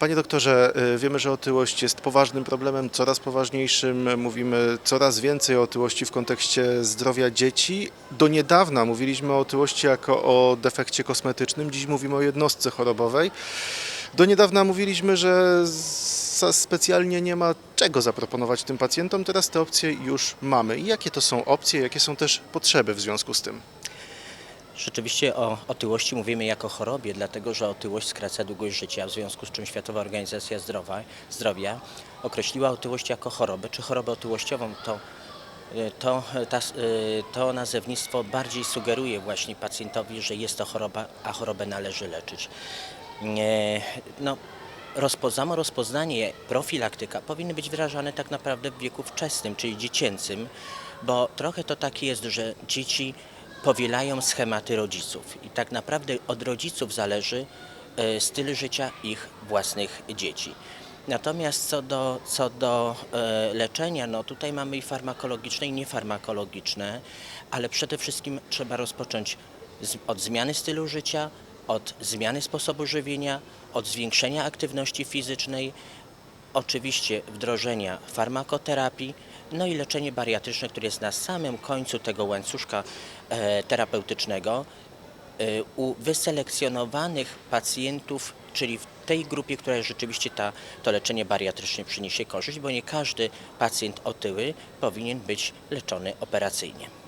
Panie doktorze, y, wiemy, że otyłość jest poważnym problemem, coraz poważniejszym. Mówimy coraz więcej o otyłości w kontekście zdrowia dzieci. Do niedawna mówiliśmy o otyłości jako o defekcie kosmetycznym, dziś mówimy o jednostce chorobowej. Do niedawna mówiliśmy, że specjalnie nie ma czego zaproponować tym pacjentom, teraz te opcje już mamy. I jakie to są opcje, jakie są też potrzeby w związku z tym? Rzeczywiście o otyłości mówimy jako chorobie, dlatego że otyłość skraca długość życia, w związku z czym Światowa Organizacja Zdrowa, Zdrowia określiła otyłość jako chorobę, czy chorobę otyłościową. To, y, to, ta, y, to nazewnictwo bardziej sugeruje właśnie pacjentowi, że jest to choroba, a chorobę należy leczyć. No, rozpo, samo rozpoznanie, profilaktyka powinny być wdrażane tak naprawdę w wieku wczesnym, czyli dziecięcym, bo trochę to tak jest, że dzieci powielają schematy rodziców i tak naprawdę od rodziców zależy e, styl życia ich własnych dzieci. Natomiast co do, co do e, leczenia, no tutaj mamy i farmakologiczne i niefarmakologiczne, ale przede wszystkim trzeba rozpocząć od zmiany stylu życia, od zmiany sposobu żywienia, od zwiększenia aktywności fizycznej, oczywiście wdrożenia farmakoterapii, no i leczenie bariatryczne, które jest na samym końcu tego łańcuszka e, terapeutycznego e, u wyselekcjonowanych pacjentów, czyli w tej grupie, która rzeczywiście ta, to leczenie bariatryczne przyniesie korzyść, bo nie każdy pacjent otyły powinien być leczony operacyjnie.